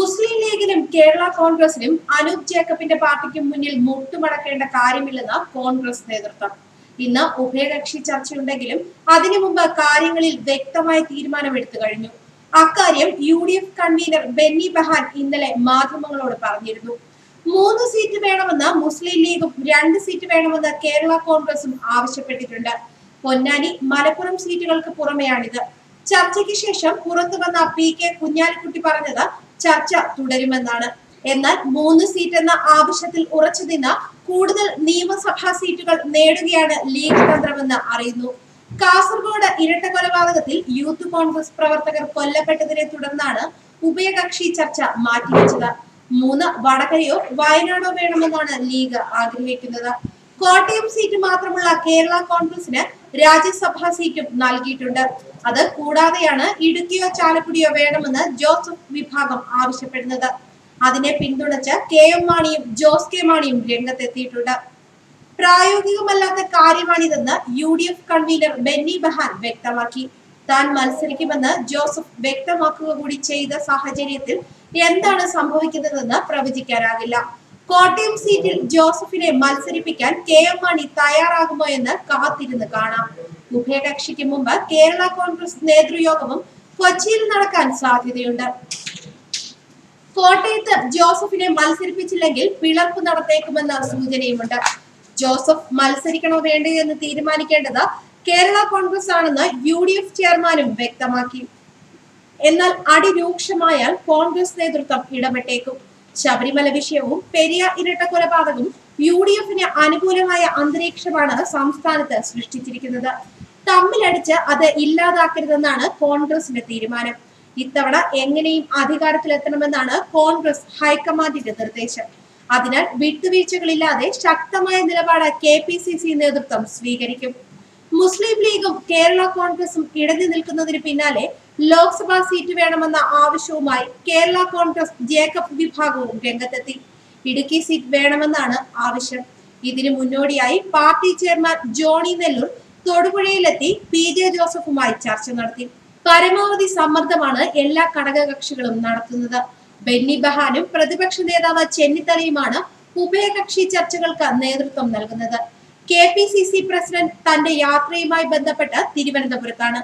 മുസ്ലിം ലീഗിനും കേരള കോൺഗ്രസിനും അനൂപ് ജേക്കബിന്റെ പാർട്ടിക്കും മുന്നിൽ മുട്ടുമടക്കേണ്ട കാര്യമില്ലെന്ന് കോൺഗ്രസ് നേതൃത്വം. ഇന്ന് ഉഭയകക്ഷി ചർച്ചയുണ്ടെങ്കിലും അതിനു മുമ്പ് കാര്യങ്ങളിൽ വ്യക്തമായ തീരുമാനമെടുത്തു കഴിഞ്ഞു. അക്കാര്യം U D F convener Benny Behanan ഇന്നലെ മാധ്യമങ്ങളോട് പറഞ്ഞിരുന്നു. മൂന്ന് സീറ്റ് വേണമെന്ന് മുസ്ലിം ലീഗും രണ്ട് സീറ്റ് വേണമെന്ന് കേരള കോൺഗ്രസും ആവശ്യപ്പെട്ടിട്ടുണ്ട്. പൊന്നാനി മലപ്പുറം സീറ്റുകൾക്ക് പുറമെയാണിത്. ചർച്ചയ്ക്ക് ശേഷം പുറത്തു വന്ന പി കെ കുഞ്ഞാലിക്കുട്ടി പറഞ്ഞത് ചർച്ച തുടരുമെന്നാണ്. എന്നാൽ മൂന്ന് സീറ്റ് എന്ന ആവശ്യത്തിൽ ഉറച്ചു നിന്ന് കൂടുതൽ നിയമസഭാ സീറ്റുകൾ നേടുകയാണ് ലീഗ് തന്ത്രമെന്ന് അറിയുന്നു. കാസർഗോഡ് ഇരട്ട കൊലപാതകത്തിൽ യൂത്ത് കോൺഗ്രസ് പ്രവർത്തകർ കൊല്ലപ്പെട്ടതിനെ തുടർന്നാണ് ഉഭയകക്ഷി ചർച്ച മാറ്റിവെച്ചത്. മൂന്ന് വടകരയോ വയനാടോ വേണമെന്നാണ് ലീഗ് ആഗ്രഹിക്കുന്നത്. കോട്ടയം സീറ്റ് മാത്രമുള്ള കേരള കോൺഗ്രസിന് രാജ്യസഭാ സീറ്റും നൽകിയിട്ടുണ്ട്. അത് കൂടാതെയാണ് ഇടുക്കിയോ ചാലക്കുടിയോ വേണമെന്ന് ജോസഫ് വിഭാഗം ആവശ്യപ്പെടുന്നത്. അതിനെ പിന്തുണച്ച് കെ എം മാണിയും ജോസ് കെ മാണിയും രംഗത്തെത്തിയിട്ടുണ്ട്. പ്രായോഗികമല്ലാത്ത കാര്യമാണിതെന്ന് U D F convener Benny Behanan വ്യക്തമാക്കി. താൻ മത്സരിക്കുമെന്ന് ജോസഫ് വ്യക്തമാക്കുക കൂടി ചെയ്ത സാഹചര്യത്തിൽ എന്താണ് സംഭവിക്കുന്നതെന്ന് പ്രവചിക്കാനാകില്ല. കോട്ടയം സീറ്റിൽ ജോസഫിനെ മത്സരിപ്പിക്കാൻ കെ എം മാണി തയ്യാറാകുമോ എന്ന് കാത്തിരുന്ന് കാണാം. ഉഭയകക്ഷിക്ക് മുമ്പ് കേരള കോൺഗ്രസ് നേതൃയോഗവും കൊച്ചിയിൽ നടക്കാൻ സാധ്യതയുണ്ട്. കോട്ടയത്ത് ജോസഫിനെ മത്സരിപ്പിച്ചില്ലെങ്കിൽ പിളർപ്പ് നടത്തേക്കുമെന്ന സൂചനയുമുണ്ട്. ജോസഫ് മത്സരിക്കണോ വേണ്ടോ എന്ന് തീരുമാനിക്കേണ്ടത് കേരള കോൺഗ്രസ് ആണെന്ന് യു ഡി എഫ് ചെയർമാനും വ്യക്തമാക്കി. എന്നാൽ അടിരൂക്ഷമായാൽ കോൺഗ്രസ് നേതൃത്വം ഇടപെട്ടേക്കും. ശബരിമല വിഷയവും പെരിയ ഇരട്ട കൊലപാതകവും യു ഡി എഫിന് അനുകൂലമായ അന്തരീക്ഷമാണ് സംസ്ഥാനത്ത് സൃഷ്ടിച്ചിരിക്കുന്നത്. തമ്മിലടിച്ച് അത് ഇല്ലാതാക്കരുതെന്നാണ് കോൺഗ്രസിന്റെ തീരുമാനം. ഇത്തവണ എങ്ങനെയും അധികാരത്തിലെത്തണമെന്നാണ് കോൺഗ്രസ് ഹൈക്കമാൻഡിന്റെ നിർദ്ദേശം. അതിനാൽ വിട്ടുവീഴ്ചകളില്ലാതെ ശക്തമായ നിലപാട് കെ പി സി സി നേതൃത്വം സ്വീകരിക്കും. മുസ്ലിം ലീഗും കേരള കോൺഗ്രസും ഇടഞ്ഞു നിൽക്കുന്നതിന് പിന്നാലെ ലോക്സഭാ സീറ്റ് വേണമെന്ന ആവശ്യവുമായി കേരള കോൺഗ്രസ് ജേക്കബ് വിഭാഗവും രംഗത്തെത്തി. ഇടുക്കി സീറ്റ് വേണമെന്നാണ് ആവശ്യം. ഇതിനു മുന്നോടിയായി പാർട്ടി ചെയർമാൻ ജോണി നെല്ലൂർ തൊടുപുഴയിലെത്തി പി ജെ ജോസഫുമായി ചർച്ച നടത്തി. പരമാവധി സമ്മർദ്ദമാണ് എല്ലാ ഘടകകക്ഷികളും നടത്തുന്നത്. ബെന്നി ബഹാനും പ്രതിപക്ഷ നേതാവ് ചെന്നിത്തലയുമാണ് ഉഭയകക്ഷി ചർച്ചകൾക്ക് നേതൃത്വം നൽകുന്നത്. K P C C president തന്റെ യാത്രയുമായി ബന്ധപ്പെട്ട് തിരുവനന്തപുരത്താണ്.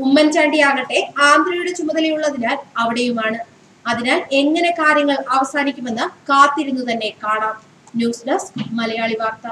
ഉമ്മൻചാണ്ടി ആകട്ടെ ആന്ധ്രയുടെ ചുമതലയുള്ളതിനാൽ അവിടെയുമാണ്. അതിനാൽ എങ്ങനെ കാര്യങ്ങൾ അവസാനിക്കുമെന്ന് കാത്തിരുന്നു തന്നെ കാണാം. ന്യൂസ് ഡെസ്ക് മലയാളി വാർത്ത.